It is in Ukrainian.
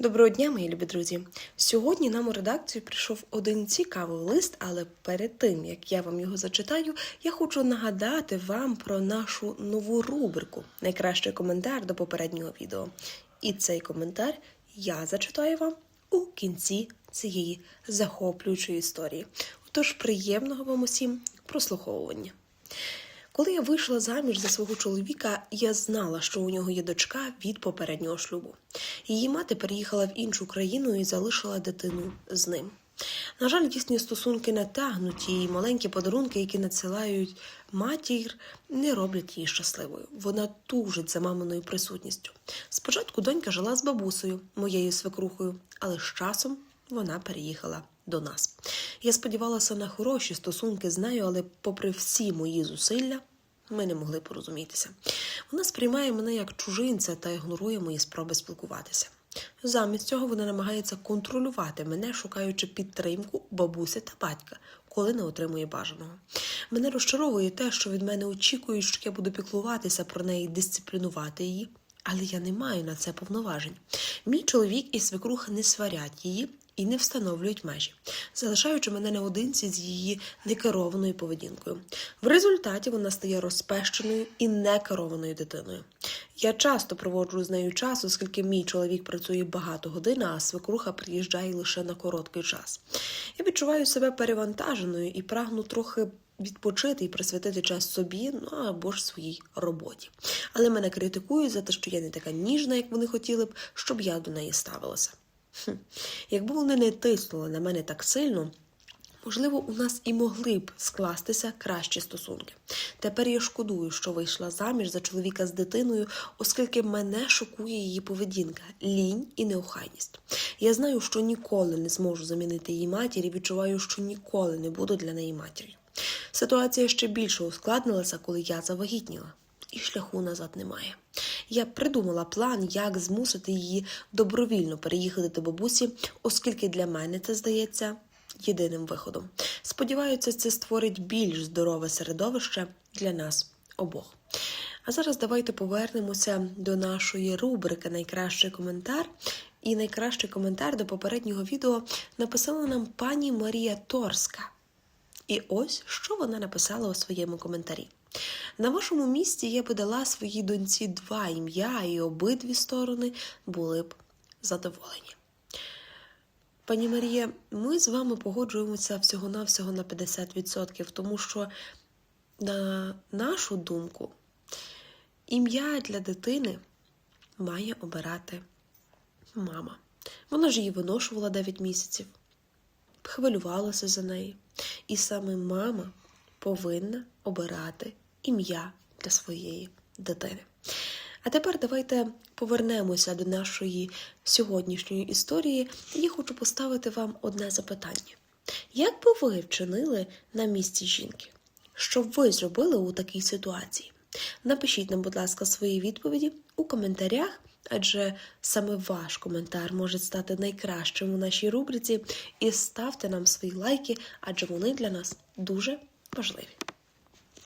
Доброго дня, мої любі друзі. Сьогодні нам у редакцію прийшов один цікавий лист, але перед тим як я вам його зачитаю, я хочу нагадати вам про нашу нову рубрику Найкращий коментар до попереднього відео. І цей коментар я зачитаю вам у кінці цієї захоплюючої історії. Отож, приємного вам усім прослуховування. Коли я вийшла заміж за свого чоловіка, я знала, що у нього є дочка від попереднього шлюбу. Її мати переїхала в іншу країну і залишила дитину з ним. На жаль, їхні стосунки натягнуті, і маленькі подарунки, які надсилають матір, не роблять її щасливою. Вона тужить за маминою присутністю. Спочатку донька жила з бабусею, моєю свекрухою, але з часом вона переїхала до нас. Я сподівалася на хороші стосунки з нею, але, попри всі мої зусилля, ми не могли порозумітися. Вона сприймає мене як чужинця та ігнорує мої спроби спілкуватися. Замість цього вона намагається контролювати мене, шукаючи підтримку бабусі та батька, коли не отримує бажаного. Мене розчаровує те, що від мене очікують, що я буду піклуватися про неї, дисциплінувати її. Але я не маю на це повноважень. Мій чоловік і свекруха не сварять її і не встановлюють межі, залишаючи мене наодинці з її некерованою поведінкою. В результаті вона стає розпещеною і некерованою дитиною. Я часто проводжу з нею час, оскільки мій чоловік працює багато годин, а свекруха приїжджає лише на короткий час. Я відчуваю себе перевантаженою і прагну трохи відпочити і присвятити час собі, ну або ж своїй роботі. Але мене критикують за те, що я не така ніжна, як вони хотіли б, щоб я до неї ставилася. Хм. Якби вони не тиснули на мене так сильно, можливо, у нас і могли б скластися кращі стосунки. Тепер я шкодую, що вийшла заміж за чоловіка з дитиною, оскільки мене шокує її поведінка, лінь і неохайність. Я знаю, що ніколи не зможу замінити її матір і відчуваю, що ніколи не буду для неї матір'ю. Ситуація ще більше ускладнилася, коли я завагітніла, і шляху назад немає. Я придумала план, як змусити її добровільно переїхати до бабусі, оскільки для мене це здається єдиним виходом. Сподіваюся, це створить більш здорове середовище для нас обох. А зараз давайте повернемося до нашої рубрики Найкращий коментар. І найкращий коментар до попереднього відео написала нам пані Марія Торська. І ось що вона написала у своєму коментарі. На вашому місці я би дала своїй доньці два ім'я, і обидві сторони були б задоволені. Пані Марія, ми з вами погоджуємося всього-навсього на 50%, тому що, на нашу думку, ім'я для дитини має обирати мама. Вона ж її виношувала 9 місяців, хвилювалася за неї. І саме мама повинна обирати ім'я для своєї дитини. А тепер давайте повернемося до нашої сьогоднішньої історії. Я хочу поставити вам одне запитання: як би ви вчинили на місці жінки? Що б ви зробили у такій ситуації? Напишіть нам, будь ласка, свої відповіді у коментарях, адже саме ваш коментар може стати найкращим у нашій рубриці. І ставте нам свої лайки, адже вони для нас дуже важливі.